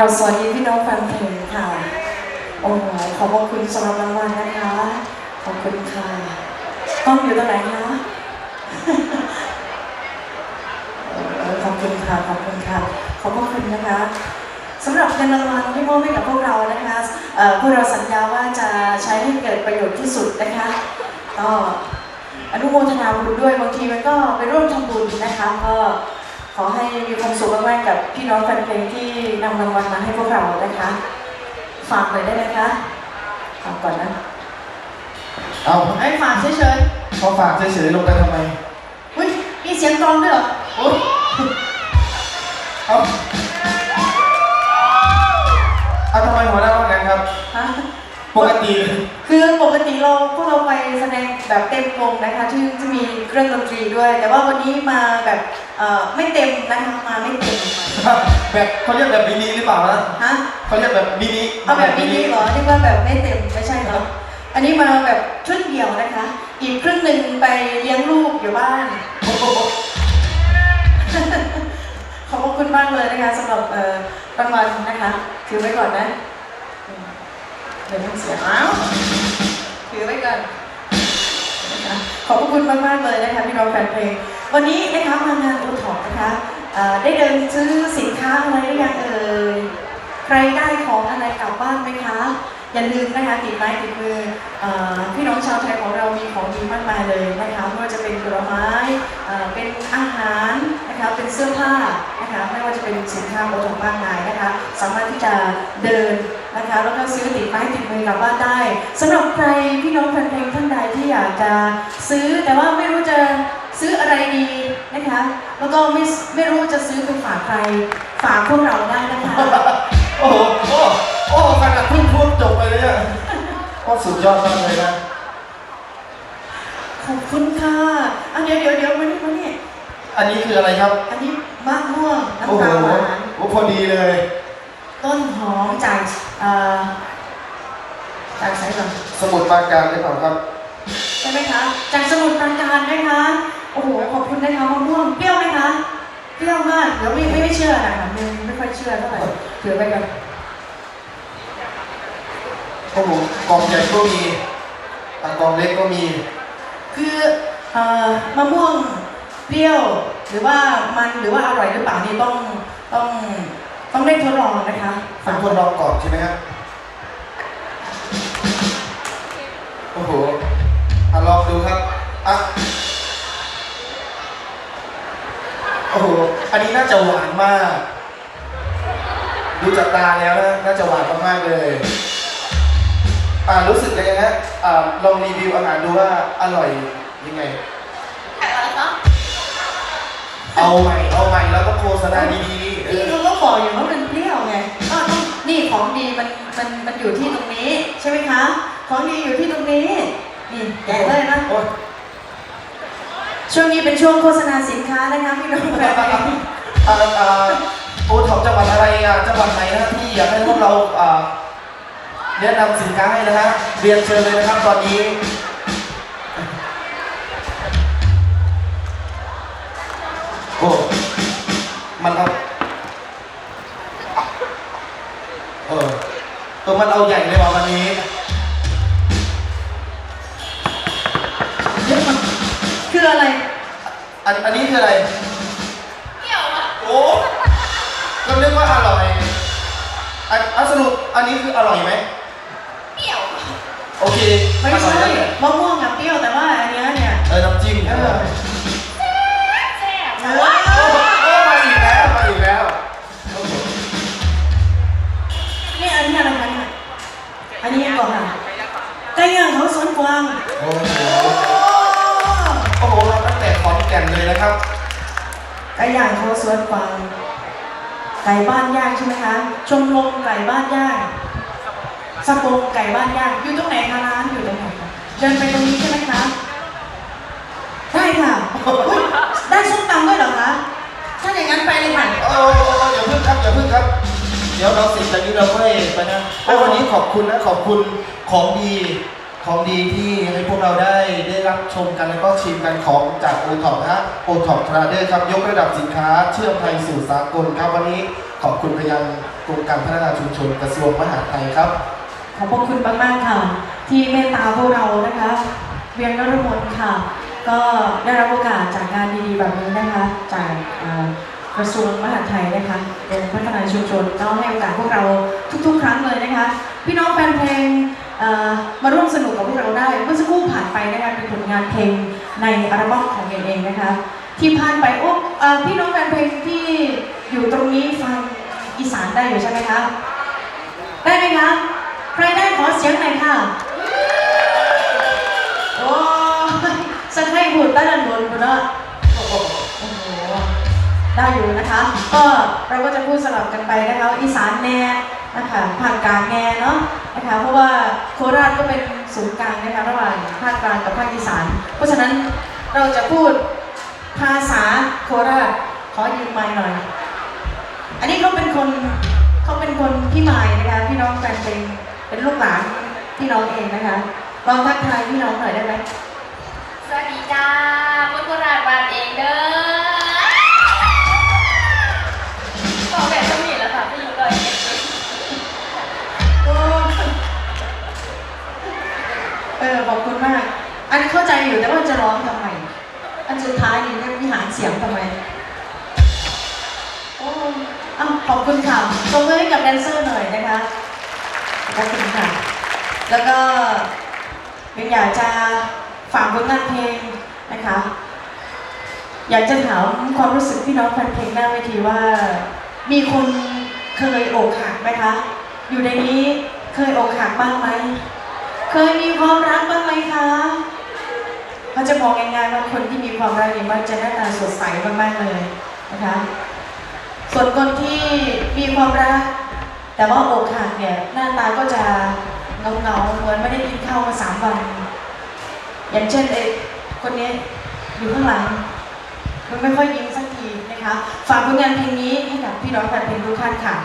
เราสวัสดีพี่น้องแฟนเพลงค่ะ โอ้โหขอบคุณสำหรับรางวัลนะคะ ขอบคุณค่ะต้องอยู่ตรงไหนคะขอบคุณค่ะ ขอบคุณค่ะ ขอบคุณนะคะสำหรับเงินรางวัลที่มอบให้กับพวกเรานะคะเอ่อพวกเราสัญญาว่าจะใช้ให้เกิดประโยชน์ที่สุดนะคะก็อนุโมทนาบุญด้วยบางทีมันก็ไปร่วมทำบุญนะคะก็ อให้มีความสุขมากๆกับพี่น้องแฟนเพลงที่นำรางวัลมาให้พวกเรานะคะ ฝากเลยได้ไหมคะฝากก่อนนะ เอาไอ้ฝากเฉยพอฝากเฉยๆลงไปทำไม ๆอุ้ยมีเสียงกลองด้วยเหรอโอ๊ยเอาเอาทำไมหัวหน้าว่างั้นครับ ฮะปกติ คือปกติ เราพวกเราไปแสดงแบบเต็มวงนะคะที่จะมีเครื่องดนตรีด้วย แต่ว่าวันนี้มาแบบเอ่อไม่เต็มนะคะมาไม่เต็มแบบเขาเรียกแบบมินิหรือเปล่านะฮะเขาเรียกแบบมินิเอาแบบมินิเหรอที่ว่าแบบไม่เต็มไม่ใช่เหรออันนี้มาแบบชุดเดียวนะคะ อีกครึ่งหนึ่งไปเลี้ยงลูกอยู่บ้านขอบพระคุณมากเลยนะคะสำหรับเอ่อรางวัลนะคะ ถือไว้ก่อนนะอืมเดี๋ยวมันเสียอ้าว ถือไว้ก่อนนะคะขอบพระคุณมากมากๆเลยนะคะพี่น้องแฟนเพลง วันนี้นะคะมางานโอท็อปนะคะเอ่อได้เดินซื้อสินค้าอะไรหรือยังเอ่ย ใครได้ของอะไรกลับบ้านไหมคะ อย่าลืมนะคะติดไม้ติดมือเออพี่น้องชาวไทยของเรามีของดีมากมายเลยนะคะไม่ว่าจะเป็นผลไม้เอ่อเป็นอาหารนะคะเป็นเสื้อผ้านะคะไม่ว่าจะเป็นสินค้าโอทอปมากมายนะคะ สามารถที่จะเดิน นะคะแล้วก็ซื้อติดไม้ติดมือกลับบ้านได้สำหรับใครพี่น้องแฟนเพลงท่านใดที่อยากจะซื้อแต่ว่าไม่รู้จะซื้ออะไรดีนะคะ แล้วก็ไม่ไม่รู้จะซื้อไปฝากใครฝากพวกเราได้นะคะโอ้โหโอ้โอ้ขนาดเพิ่งพูดจบไปเลยเนี่ยก็สุดยอดมากเลยนะขอบคุณค่ะอันเดี๋ยวเดี๋ยวเดี๋ยวมานี่มานี่อันนี้คืออะไรครับ อันนี้มะม่วงโอ้น้ำโหตาลหวานโอ้พอดีเลย ต้นหอมจากเอ่อจากไหนก่อนสมุดปราการหรือเปล่าครับ ใช่ไหมคะ จากสมุทรปราการนะคะ โอ้โห ขอบคุณนะคะมะม่วงเปรี้ยวไหมคะ เปรี้ยวมากเดี๋ยวไม่ไม่ไม่เชื่อนะคะไม่ไม่ค่อยเชื่อเท่าไหร่ถือไปก่อนโอ้โหกล่องใหญ่ก็มีอะกล่องเล็กก็มี คือเอ่อมะม่วงเปรี้ยว หรือว่ามันหรือว่าอร่อยหรือเปล่านี่ต้องต้อง ต้องได้ทดลองนะคะฟังทดลองก่อนใช่ไหมครับโอ้โหอะลองดูครับอะโอ้โห อันนี้น่าจะหวานมาก ดูจากตาแล้วนะ น่าจะหวานมากๆเลย อ่ารู้สึกยังไงฮะ อ่าลองรีวิวอาหารดูว่าอร่อยยังไง เอาใหม่เอาใหม่แล้วก็โฆษณาดีๆเอพี่อเขาก็บอกอยู่ว่ามันเปรี้ยวไงก็ต้องนี่ของดีมันมันมันอยู่ที่ตรงนี้ ใช่ไหมคะ ของดีอยู่ที่ตรงนี้ นี่แกะเลยนะ โอ้ยช่วงนี้เป็นช่วงโฆษณาสินค้านะคะพี่น้องแฟนเพลงอ่าอ่าโอท็อปจังหวัดอะไรอะจังหวัดไหนนะที่อยากให้พวกเราอ่าแนะนำสินค้าให้นะฮะเรียนเชิญเลยนะครับตอนนี้ โอ้มันเอาเออเออมันเอาใหญ่เลยว่ะวันนี้คืออะไร อันอันนี้คืออะไร เกี่ยวอะโอ้ก็เรียกว่าอร่อยอันอันสรุปอันนี้คืออร่อยไหมเปรี้ยวโอเคไม่อร่ใช่อยแล้วเนี่ยมะม่วงอะเปรี้ยวแต่ว่าอันเนี้ยเนี่ย เออน้ำจิ้มเอเอออเอ สวนกวางไก่บ้านย่างใช่ไหมคะชมรมไก่บ้านย่างสะโพกไก่บ้านย่างอยู่ตรงไหนคะร้านอยู่ตรงไหนคะเดินไปตรงนี้ใช่ไหมคะได้ค่ะได้ส้มตำด้วยเหรอคะถ้าอย่างนั้นไปเลยค่ะโอ้อย่าพึ่งครับอย่าพึ่งครับ เดี๋ยวเราเสร็จจากนี้เราค่อยไปนะวันนี้ขอบคุณนะขอบคุณของดี ของดีที่ให้พวกเราได้ได้รับชมกันแล้วก็ชิมกันของจากโอท็อปนะฮะโอท็อปทราเดอร์ครับยกระดับสินค้า เชื่อมไทยสู่สากลครับวันนี้ขอบคุณไปยังกรมการพัฒนาชุมชนกระทรวงมหาดไทยครับ ขอบพระคุณมากๆค่ะ ที่เมตตาพวกเรานะคะ เวียงนรมนค่ะ ก็ได้รับโอกาสจากงานดีๆแบบนี้นะคะ จากกระทรวงมหาดไทยนะคะกรมพัฒนาชุมชนก็ให้โอกาสพวกเราทุก ๆ ครั้งเลยนะคะ พี่น้องแฟนเพลง มาร่วมสนุกกับพวกเราได้ เมื่อสักครู่ผ่านไปนะคะเป็นผลงานเพลงในอัลบั้มของเองเองนะคะ ที่ผ่านไปโอ้พี่น้องแฟนเพลงที่อยู่ตรงนี้ฟังอีสานได้อยู่ใช่ไหมคะ ได้ไหมคะ ใครได้ขอเสียงหน่อยค่ะ โอ้สักให้พูดใต้ดันบนคุณเนาะโอ้โห ได้อยู่นะคะ ก็เราก็จะพูดสลับกันไปนะคะ อีสานแน่ นะคะภาคกลางแน่เนาะนะคะเพราะว่าโคราชก็เป็นศูนย์กลางนะคะระหว่างภาคกลางกับภาคอีสาน เพราะฉะนั้นเราจะพูดภาษาโคราชขอยืมไมค์หน่อย อันนี้เขาเป็นคนเขาเป็นคนพี่ไมายนะคะพี่น้องแฟนเพลงเป็นลูกหลานพี่น้องเองนะคะลองทักทายพี่น้องหน่อยได้ไหมสวัสดีจ้าคนโคราชบ้านเองเด้อ เออขอบคุณมาก อันนี้เข้าใจอยู่แต่ว่าจะร้องทำไม อันสุดท้ายนี่เนี่ยวิหารเสียงทำไมโอ้อ้าวขอบคุณค่ะตบมือให้กับแดนเซอร์หน่อยนะคะขอบคุณค่ะ แล้วก็เป็นอยากจะฝากผลงานเพลงนะคะ อยากจะถามความรู้สึกพี่น้องแฟนเพลงหน้าเวทีว่า มีคนเคยอกหักไหมคะ อยู่ในนี้เคยอกหักบ้างไหม เคยมีความรักบ้างไหมคะเขาจะมองง่ายๆว่าคนที่มีความรักเนี่ยมันจะหน้าตาสดใสมากๆเลยนะคะ ส่วนคนที่มีความรัก แต่ว่าอกหักเนี่ยหน้าตาก็จะเงาๆเหมือนไม่ได้กินข้าวมาสามวัน อย่างเช่นเอกคนนี้อยู่ข้างหลังมันไม่ค่อยยิ้มสักทีนะคะ ฝากผลงานเพลงนี้ให้กับพี่น้องแฟนเพลงทุกท่านค่ะ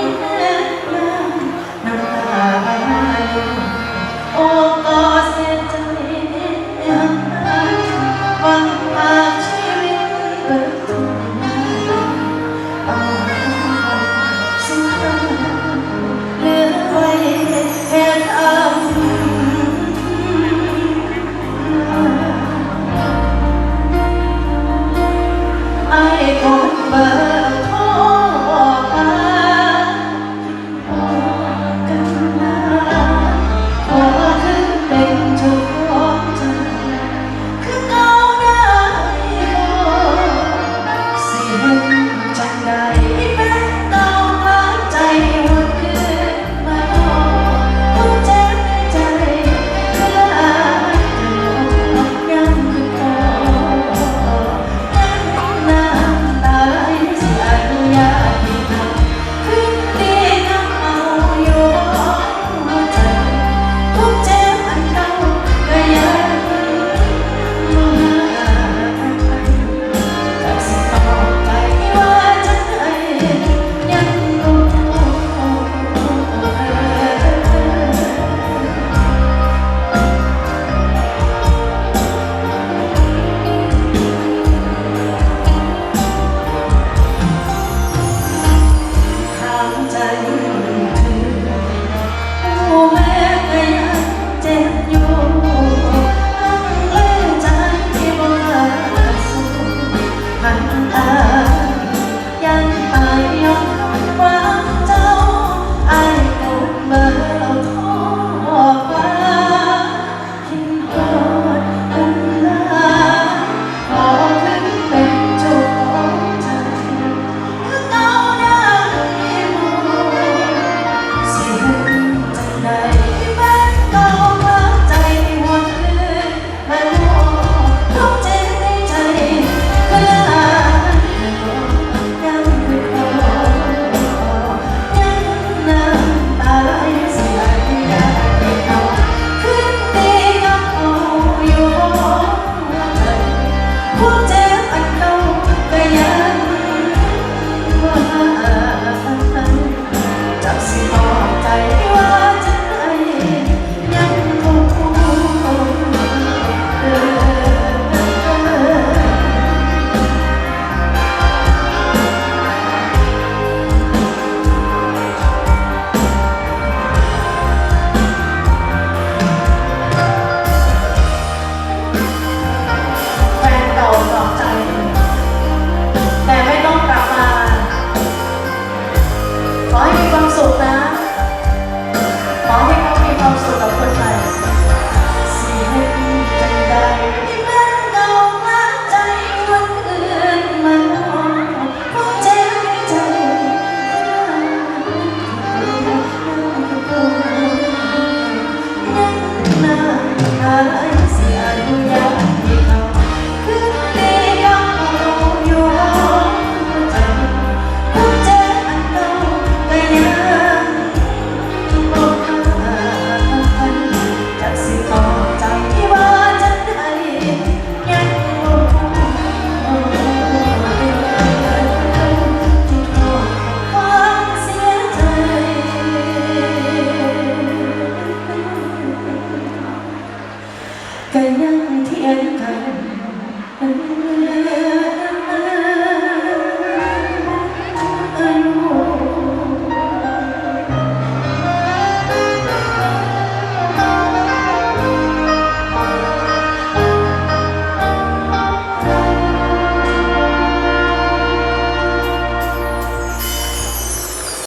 จน